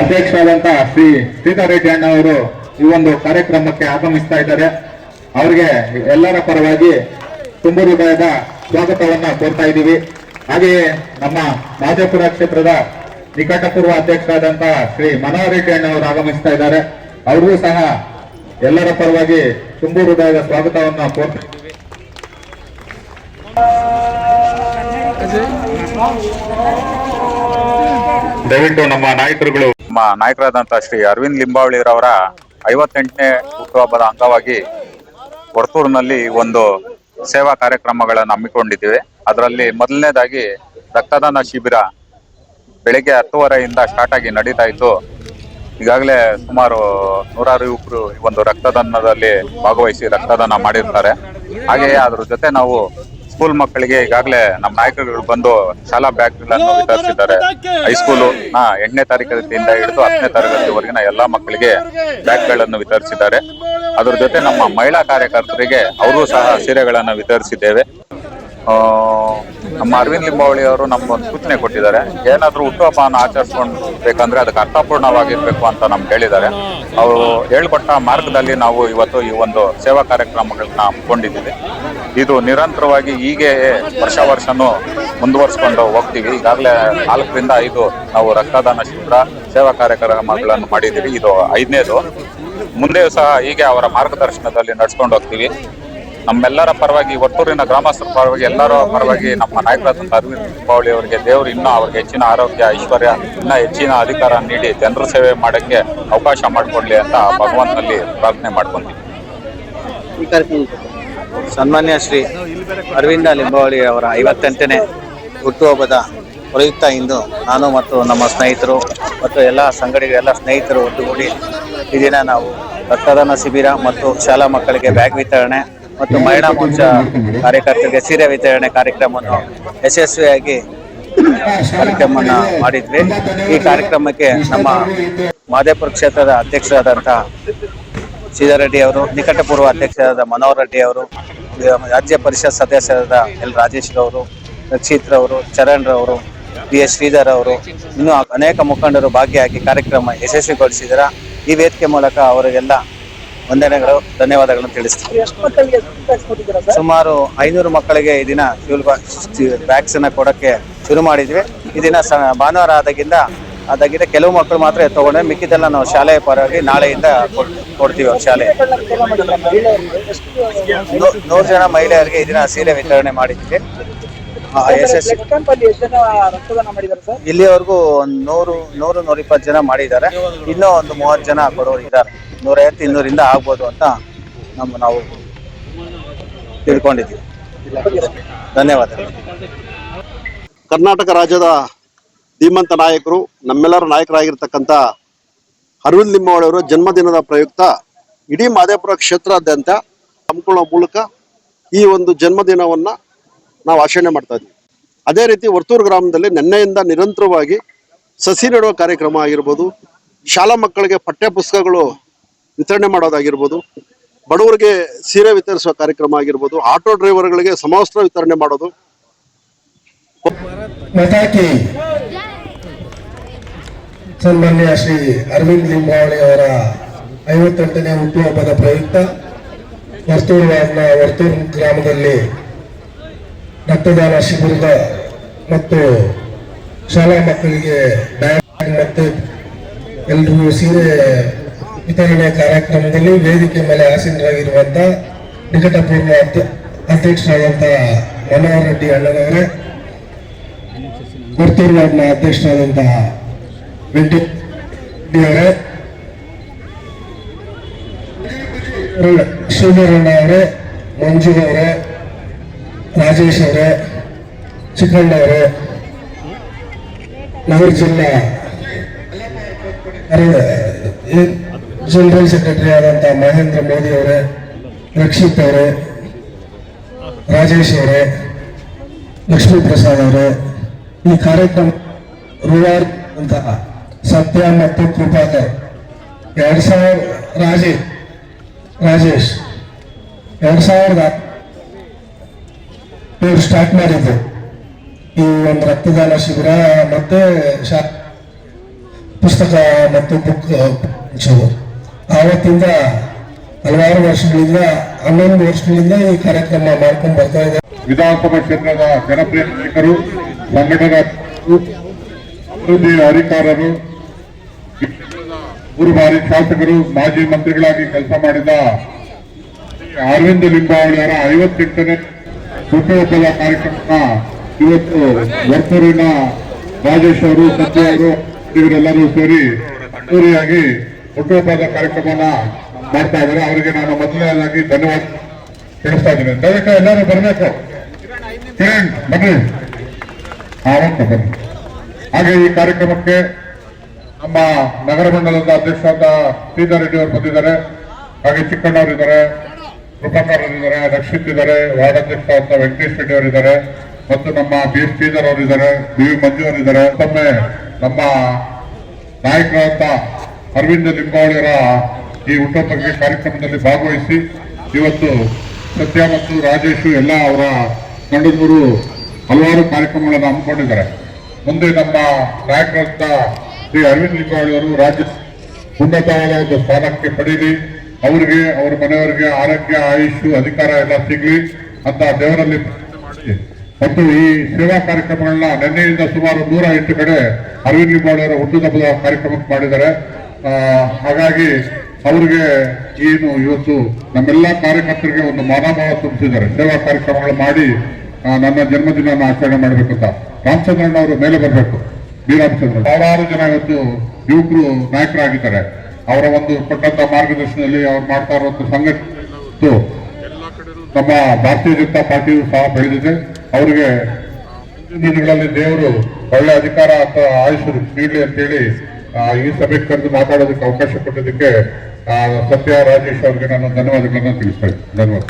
ಅಧ್ಯಕ್ಷರಾದಂತ ಶ್ರೀ ಶ್ರೀಧರ್ ಅಣ್ಣ ಅವರು ಈ ಒಂದು ಕಾರ್ಯಕ್ರಮಕ್ಕೆ ಆಗಮಿಸ್ತಾ ಇದ್ದಾರೆ. ಅವರಿಗೆ ಎಲ್ಲರ ಪರವಾಗಿ ತುಂಬ ಹೃದಯದ ಸ್ವಾಗತವನ್ನ ಕೋರ್ತಾ ಇದ್ದೀವಿ. ಹಾಗೆಯೇ ನಮ್ಮ ಮಾದೇಪುರ ಕ್ಷೇತ್ರದ ನಿಕಟಪೂರ್ವ ಅಧ್ಯಕ್ಷರಾದಂತಹ ಶ್ರೀ ಮನೋಹರ್ ರೆಡ್ಡಿ ಅಣ್ಣ ಅವರು ಆಗಮಿಸ್ತಾ ಇದ್ದಾರೆ. ಅವ್ರಿಗೂ ಸಹ ಎಲ್ಲರ ಪರವಾಗಿ ತುಂಬು ಹೃದಯದ ಸ್ವಾಗತವನ್ನ ಕೋರ್ತಾ ಇದ್ದೀವಿ. ದಯವಿಟ್ಟು ನಮ್ಮ ನಾಯಕರುಗಳು ನಮ್ಮ ನಾಯಕರಾದಂತಹ ಶ್ರೀ ಅರವಿಂದ್ ಲಿಂಬಾವಳಿರವರ ಐವತ್ತೆಂಟನೇ ಹುಟ್ಟುಹಬ್ಬದ ಅಂಗವಾಗಿ ಹೊರತೂರಿನಲ್ಲಿ ಒಂದು ಸೇವಾ ಕಾರ್ಯಕ್ರಮಗಳನ್ನು ಹಮ್ಮಿಕೊಂಡಿದ್ದೇವೆ. ಅದರಲ್ಲಿ ಮೊದಲನೇದಾಗಿ ರಕ್ತದಾನ ಶಿಬಿರ ಬೆಳಿಗ್ಗೆ ಹತ್ತುವರೆಯಿಂದ ಸ್ಟಾರ್ಟ್ ಆಗಿ ನಡೀತಾ ಇತ್ತು. ಈಗಾಗಲೇ ಸುಮಾರು ನೂರಾರು ಯುವಕರು ಒಂದು ರಕ್ತದಾನದಲ್ಲಿ ಭಾಗವಹಿಸಿ ರಕ್ತದಾನ ಮಾಡಿರ್ತಾರೆ. ಹಾಗೆಯೇ ಅದ್ರ ಜೊತೆ ನಾವು ಸ್ಕೂಲ್ ಮಕ್ಕಳಿಗೆ ಈಗಾಗಲೇ ನಮ್ಮ ನಾಯಕರುಗಳು ಬಂದು ಶಾಲಾ ಬ್ಯಾಗ್ಗಳನ್ನು ವಿತರಿಸಿದ್ದಾರೆ ಹೈಸ್ಕೂಲು ಹಾ ಎಂಟನೇ ತಾರೀಕಿಂದ ಹಿಡಿದು ಹತ್ತನೇ ತರಗತಿವರೆಗಿನ ಎಲ್ಲಾ ಮಕ್ಕಳಿಗೆ ಬ್ಯಾಗ್ಗಳನ್ನು ವಿತರಿಸಿದ್ದಾರೆ. ಅದರ ಜೊತೆ ನಮ್ಮ ಮಹಿಳಾ ಕಾರ್ಯಕರ್ತರಿಗೆ ಅವರು ಸಹ ಸೀರೆಗಳನ್ನು ವಿತರಿಸಿದ್ದೇವೆ. ನಮ್ಮ ಅರವಿಂದ್ ಲಿಂಬಾವಳಿ ಅವರು ನಮ್ಗೊಂದು ಸೂಚನೆ ಕೊಟ್ಟಿದ್ದಾರೆ. ಏನಾದ್ರೂ ಹುಟ್ಟುಹಬ್ಬವನ್ನು ಆಚರಿಸ್ಕೊಂಡ್ಬೇಕಂದ್ರೆ ಅದಕ್ಕೆ ಅರ್ಥಪೂರ್ಣವಾಗಿರಬೇಕು ಅಂತ ನಮ್ಗೆ ಹೇಳಿದ್ದಾರೆ. ಅವರು ಹೇಳ್ಕೊಟ್ಟ ಮಾರ್ಗದಲ್ಲಿ ನಾವು ಇವತ್ತು ಈ ಒಂದು ಸೇವಾ ಕಾರ್ಯಕ್ರಮಗಳನ್ನ ಹಮ್ಮಿಕೊಂಡಿದ್ದೀವಿ. ಇದು ನಿರಂತರವಾಗಿ ಹೀಗೆ ವರ್ಷ ವರ್ಷನೂ ಮುಂದುವರ್ಸ್ಕೊಂಡು ಹೋಗ್ತೀವಿ. ಈಗಾಗಲೇ ನಾಲ್ಕರಿಂದ ಐದು ನಾವು ರಕ್ತದಾನ ಶಿಬಿರ, ಸೇವಾ ಕಾರ್ಯಕ್ರಮಗಳನ್ನು ಮಾಡಿದ್ದೀವಿ. ಇದು ಐದನೇದು. ಮುಂದೆಯೂ ಸಹ ಹೀಗೆ ಅವರ ಮಾರ್ಗದರ್ಶನದಲ್ಲಿ ನಡ್ಸ್ಕೊಂಡು ಹೋಗ್ತೀವಿ. ನಮ್ಮೆಲ್ಲರ ಪರವಾಗಿ ಒಟ್ಟೂರಿನ ಗ್ರಾಮಸ್ಥರ ಪರವಾಗಿ, ಎಲ್ಲರ ಪರವಾಗಿ ನಮ್ಮ ನಾಯಕರಾದಂಥ ಅರವಿಂದ್ ದೀಪಾವಳಿ ಅವರಿಗೆ ದೇವರು ಇನ್ನೂ ಅವ್ರಿಗೆ ಹೆಚ್ಚಿನ ಆರೋಗ್ಯ, ಐಶ್ವರ್ಯ, ಇನ್ನೂ ಹೆಚ್ಚಿನ ಅಧಿಕಾರ ನೀಡಿ ಜನರ ಸೇವೆ ಮಾಡೋಕ್ಕೆ ಅವಕಾಶ ಮಾಡಿಕೊಡ್ಲಿ ಅಂತ ಭಗವಂತನಲ್ಲಿ ಪ್ರಾರ್ಥನೆ ಮಾಡ್ಕೊಂತೀವಿ. ಸನ್ಮಾನ್ಯ ಶ್ರೀ ಅರವಿಂದ ಲಿಂಬಾವಳಿ ಅವರ ಐವತ್ತೆಂಟನೇ ಹುಟ್ಟುಹಬ್ಬದ ಪ್ರಯುಕ್ತ ಇಂದು ನಾನು ಮತ್ತು ನಮ್ಮ ಸ್ನೇಹಿತರು ಮತ್ತು ಎಲ್ಲ ಸಂಘಟನೆಗಳ ಎಲ್ಲ ಸ್ನೇಹಿತರು ಒಟ್ಟುಗೂಡಿ ಈ ದಿನ ನಾವು ರಕ್ತದಾನ ಶಿಬಿರ ಮತ್ತು ಶಾಲಾ ಮಕ್ಕಳಿಗೆ ಬ್ಯಾಗ್ ವಿತರಣೆ ಮತ್ತು ಮಹಿಳಾ ಮೋರ್ಚಾ ಕಾರ್ಯಕರ್ತರಿಗೆ ಸೀರೆ ವಿತರಣೆ ಕಾರ್ಯಕ್ರಮವನ್ನು ಯಶಸ್ವಿಯಾಗಿ ಕಾರ್ಯಕ್ರಮವನ್ನು ಮಾಡಿದ್ವಿ. ಈ ಕಾರ್ಯಕ್ರಮಕ್ಕೆ ನಮ್ಮ ಮಾದೇಪುರ ಕ್ಷೇತ್ರದ ಅಧ್ಯಕ್ಷರಾದಂತಹ ಶ್ರೀಧರ್ ಅವರು, ನಿಕಟಪೂರ್ವ ಅಧ್ಯಕ್ಷರಾದ ಮನೋಹರ್ ರೆಡ್ಡಿ ಅವರು, ರಾಜ್ಯ ಪರಿಷತ್ ಸದಸ್ಯರಾದ ಎಲ್ ರಾಜೇಶ್ ಅವರು ರಕ್ಷಿತ್ ರವರು, ಚರಣ್ ರವರು ಬಿ ಎಸ್ ಶ್ರೀಧರ್ ಅವರು ಇನ್ನೂ ಅನೇಕ ಮುಖಂಡರು ಭಾಗಿಯಾಗಿ ಕಾರ್ಯಕ್ರಮ ಯಶಸ್ವಿಗೊಳಿಸಿದರ. ಈ ವೇದಿಕೆ ಮೂಲಕ ಅವರಿಗೆಲ್ಲ ವಂದನೆಗಳು ಧನ್ಯವಾದಗಳನ್ನು ತಿಳಿಸ್ತೀವಿ ಸುಮಾರು ಐನೂರು ಮಕ್ಕಳಿಗೆ ಈ ದಿನ ಫ್ಯೂಲ್ ಬ್ಯಾಗ್ಸ್ ಅನ್ನ ಕೊಡಕ್ಕೆ ಶುರು ಮಾಡಿದ್ವಿ. ಈ ದಿನ ಭಾನುವಾರ ಆದಾಗಿಂದ ಅದಾಗಿದ್ದ ಕೆಲವು ಮಕ್ಕಳು ಮಾತ್ರ ತಗೊಂಡ್ರೆ ಮಿಕ್ಕಿದೆಲ್ಲ ನಾವು ಶಾಲೆಯ ಪರವಾಗಿ ನಾಳೆಯಿಂದ ಕೊಡ್- ಕೊಡ್ತೀವಿ ಅವ್ರ ಶಾಲೆ. ನೂರು ಜನ ಮಹಿಳೆಯರಿಗೆ ಈ ದಿನ ಸೀರೆ ವಿತರಣೆ ಮಾಡಿದ್ವಿ. ಇಲ್ಲಿವರೆಗೂ ಒಂದು ನೂರು ನೂರು ನೂರಿಪ್ಪತ್ತು ಜನ ಮಾಡಿದ್ದಾರೆ. ಇನ್ನೂ ಒಂದು ಮೂವತ್ತು ಜನ ಕೊಡೋರು ಇದ್ದಾರೆ. ನೂರೈವತ್ತು ಇನ್ನೂರಿಂದ ಆಗ್ಬೋದು ಅಂತ ನಮ್ಮ ನಾವು ತಿಳ್ಕೊಂಡಿದ್ದೀವಿ. ಧನ್ಯವಾದ ಕರ್ನಾಟಕ ರಾಜ್ಯದ ಧೀಮಂತ ನಾಯಕರು ನಮ್ಮೆಲ್ಲರ ನಾಯಕರಾಗಿರ್ತಕ್ಕಂಥ ಅರವಿಂದ್ ಲಿಂಬಾವಳಿಯವರು ಜನ್ಮದಿನದ ಪ್ರಯುಕ್ತ ಇಡೀ ಮಾದೇಪುರ ಕ್ಷೇತ್ರಾದ್ಯಂತ ಹಮ್ಮಿಕೊಳ್ಳುವ ಮೂಲಕ ಈ ಒಂದು ಜನ್ಮದಿನವನ್ನ ನಾವು ಆಚರಣೆ ಮಾಡ್ತಾ ಇದ್ವಿ. ಅದೇ ರೀತಿ ವರ್ತೂರು ಗ್ರಾಮದಲ್ಲಿ ನಿನ್ನೆಯಿಂದ ನಿರಂತರವಾಗಿ ಸಸಿ ನೆಡುವ ಕಾರ್ಯಕ್ರಮ ಆಗಿರ್ಬೋದು, ಶಾಲಾ ಮಕ್ಕಳಿಗೆ ಪಠ್ಯ ಪುಸ್ತಕಗಳು ವಿತರಣೆ ಮಾಡೋದಾಗಿರ್ಬೋದು, ಬಡವರಿಗೆ ಸೀರೆ ವಿತರಿಸುವ ಕಾರ್ಯಕ್ರಮ ಆಗಿರ್ಬೋದು, ಆಟೋ ಡ್ರೈವರ್ಗಳಿಗೆ ಸಮವಸ್ತ್ರ ವಿತರಣೆ ಮಾಡೋದು. ಸನ್ಮಾನ್ಯ ಶ್ರೀ ಅರವಿಂದ್ ಲಿಂಬಾವಳಿ ಅವರ ಐವತ್ತೆಂಟನೇ ಹುಟ್ಟುಹಬ್ಬದ ಪ್ರಯುಕ್ತ, ವರ್ತೂರು ವರ್ತೂರು ಗ್ರಾಮದಲ್ಲಿ ರಕ್ತದಾನ ಶಿಬಿರದ ಮತ್ತು ಶಾಲಾ ಮಕ್ಕಳಿಗೆ ಬ್ಯಾಗ್ ಮತ್ತು ಎಲ್ರಿಗೂ ಸೀರೆ ವಿತರಣೆ ಕಾರ್ಯಕ್ರಮದಲ್ಲಿ ವೇದಿಕೆ ಮೇಲೆ ಆಸೀನರಾಗಿರುವಂತ ನಿಕಟಪೂರ್ವ ಅಧ್ಯಕ್ಷರಾದಂತಹ ಮನೋಹರ್ ರೆಡ್ಡಿ ಅಣ್ಣನವರೇ ಕೊರ್ತೂರು ವಾರ್ಡ್ನ ಅಧ್ಯಕ್ಷರಾದಂತಹ ವೆಂಕಟರೆಡ್ಡಿ ಅವರೇ ಶಿವನರಣ್ಣ ಅವರೇ ಮಂಜು ಅವರೇ ರಾಜೇಶ್ ಅವರೇ ನಗರ ಜಿಲ್ಲೆ ಜನರಲ್ ಸೆಕ್ರೆಟರಿ ಆದಂತ ಮಹೇಂದ್ರ ಮೋದಿ ಅವರೇ, ರಕ್ಷಿತ್ ಅವರೇ, ರಾಜೇಶ್ ಅವರೇ, ಲಕ್ಷ್ಮೀ ಪ್ರಸಾದ್ ಅವರೇ, ಈ ಕಾರ್ಯಕ್ರಮ ರೂವಾರ್ ಅಂತ ಸತ್ಯ ಮತ್ತು ಕೃಪಾಕರ್, ಎರಡ್ ಸಾವಿರ ರಾಜೇಶ್ ರಾಜೇಶ್, ಎರಡ್ ಸಾವಿರದ ಇವ್ರು ಸ್ಟಾರ್ಟ್ ಮಾಡಿದ್ದು ಈ ಒಂದು ರಕ್ತದಾನ ಶಿಬಿರ ಮತ್ತೆ ಶಾ, ಪುಸ್ತಕ ಮತ್ತು ಬುಕ್ ಹಂಚೋದು ಆವತ್ತಿಂದ ಹಲವಾರು ವರ್ಷಗಳಿಂದ, ಹನ್ನೊಂದು ವರ್ಷಗಳಿಂದ ಈ ಕಾರ್ಯಕ್ರಮ ಮಾಡ್ಕೊಂಡು ಬರ್ತಾ ಇದೆ. ವಿಧಾನಸಭಾ ಕ್ಷೇತ್ರದ ಜನಪ್ರಿಯ ನಾಯಕರು, ಸಂಘಟನಾ ಅಭಿವೃದ್ಧಿ ಅಧಿಕಾರರು, ಮೂರು ಬಾರಿ ಶಾಸಕರು, ಮಾಜಿ ಮಂತ್ರಿಗಳಾಗಿ ಕೆಲಸ ಮಾಡಿದ ಅರವಿಂದ ಲಿಂಬಾವಳಿ ಅವರ ಐವತ್ತೆಂಟನೇ ಹುಟ್ಟುಹಬ್ಬದ ಕಾರ್ಯಕ್ರಮ ಇವತ್ತು ವರ್ತೂರಿನ ರಾಜೇಶ್ ಅವರು ಸತ್ಯ ಅವರು ಇವರೆಲ್ಲರೂ ಸೇರಿ ಅದ್ದೂರಿಯಾಗಿ ಹುಟ್ಟುಹಬ್ಬದ ಕಾರ್ಯಕ್ರಮನ ಮಾಡ್ತಾ ಇದ್ದಾರೆ. ಅವರಿಗೆ ನಾನು ಮೊದಲನೇದಾಗಿ ಧನ್ಯವಾದ ತಿಳಿಸ್ತಾ ಇದ್ದೀನಿ. ದಯವಿಟ್ಟು ಎಲ್ಲರೂ ಬರಬೇಕು. ಕಿರಣ್ ಬನ್ನಿ ಓಕೆ, ಬನ್ನಿ. ಹಾಗೆ ಈ ಕಾರ್ಯಕ್ರಮಕ್ಕೆ ನಮ್ಮ ನಗರ ಮಂಡಲದ ಅಧ್ಯಕ್ಷರಾದ ಶ್ರೀಧರ್ ರೆಡ್ಡಿ ಅವರು ಬಂದಿದ್ದಾರೆ. ಹಾಗೆ ಚಿಕ್ಕಣ್ಣವರು ಇದ್ದಾರೆ ಕೃಪಾಕರ್ ಇದ್ದಾರೆ ರಕ್ಷಿತ್ ಇದ್ದಾರೆ ವಾರ್ಡ್ ಅಂತ ವೆಂಕಟೇಶ್ ರೆಡ್ಡಿ ಅವರು ಇದ್ದಾರೆ ಮತ್ತು ನಮ್ಮ ಬಿ. ಎಸ್. ಶ್ರೀಧರ್ ಅವರು ಇದ್ದಾರೆ ಬಿ. ವಿ. ಮಂಜು ಅವರಿದ್ದಾರೆ. ಮತ್ತೊಮ್ಮೆ ನಮ್ಮ ನಾಯಕರಾದ ಅರವಿಂದ ಲಿಂಬಾವಳಿಯವರ ಈ ಹುಟ್ಟುಹಬ್ಬಕ್ಕೆ ಕಾರ್ಯಕ್ರಮದಲ್ಲಿ ಭಾಗವಹಿಸಿ, ಇವತ್ತು ಸತ್ಯ ಮತ್ತು ರಾಜೇಶು ಎಲ್ಲ ಅವರ ತಂಡದವರು ಹಲವಾರು ಕಾರ್ಯಕ್ರಮಗಳನ್ನು ಹಮ್ಮಿಕೊಂಡಿದ್ದಾರೆ. ಮುಂದೆ ನಮ್ಮ ನಾಯಕರಾದ ಶ್ರೀ ಅರವಿಂದ್ ಲಿಂಬಾವಳಿಯವರು ರಾಜ್ಯ ಉನ್ನತವಾದ ಒಂದು ಸ್ಥಾನಕ್ಕೆ ಪಡೀಲಿ ಅವರಿಗೆ, ಅವ್ರ ಮನೆಯವರಿಗೆ ಆರೋಗ್ಯ, ಆಯುಷ್, ಅಧಿಕಾರ ಎಲ್ಲ ಸಿಗ್ಲಿ ಅಂತ ದೇವರಲ್ಲಿ ಮಾಡಿ. ಮತ್ತು ಈ ಸೇವಾ ಕಾರ್ಯಕ್ರಮಗಳನ್ನ ನಿನ್ನೆಯಿಂದ ಸುಮಾರು ನೂರ ಎಂಟು ಕಡೆ ಅರವಿಂದ್ ಲಿಂಬಾವಳಿಯವರ ಹುಟ್ಟುಹಬ್ಬದ ಕಾರ್ಯಕ್ರಮಕ್ಕೆ ಮಾಡಿದ್ದಾರೆ. ಹಾಗಾಗಿ ಅವರಿಗೆ ಏನು ಇವತ್ತು ನಮ್ಮೆಲ್ಲ ಕಾರ್ಯಕರ್ತರಿಗೆ ಒಂದು ಮಾನಭಾವ ತುಂಬಿಸಿದ್ದಾರೆ. ಸೇವಾ ಕಾರ್ಯಕ್ರಮಗಳು ಮಾಡಿ ನನ್ನ ಜನ್ಮದಿನ ಆಚರಣೆ ಮಾಡಬೇಕು ಅಂತ. ರಾಮಚಂದ್ರಣ್ಣ ಅವರು ಮೇಲೆ ಬರಬೇಕು. ಬಿ. ರಾಮಚಂದ್ರ ಸಾವಿರಾರು ಜನ ಇವತ್ತು ಯುವಕರು ನಾಯಕರಾಗಿದ್ದಾರೆ. ಅವರ ಒಂದು ಕೊಟ್ಟಂತ ಮಾರ್ಗದರ್ಶನದಲ್ಲಿ ಅವ್ರು ಮಾಡ್ತಾ ಇರುವಂತ ಸಂಘಟನೆ ನಮ್ಮ ಭಾರತೀಯ ಜನತಾ ಪಾರ್ಟಿಯು ಸಹ ಬೆಳೆದಿದೆ. ಅವರಿಗೆ ದಿನಗಳಲ್ಲಿ ದೇವರು ಒಳ್ಳೆ ಅಧಿಕಾರ ಅಥವಾ ಆಯುಷ್ ನೀಡಲಿ ಅಂತೇಳಿ ಈ ಸಭೆ ಕರೆದು ಮಾತಾಡೋದಕ್ಕೆ ಅವಕಾಶ ಕೊಟ್ಟಿದ್ದಕ್ಕೆ ಸತ್ಯ ರಾಜೇಶ್ ಅವರಿಗೆ ನಾನು ಧನ್ಯವಾದಗಳನ್ನು ತಿಳಿಸ್ತಾ ಧನ್ಯವಾದ.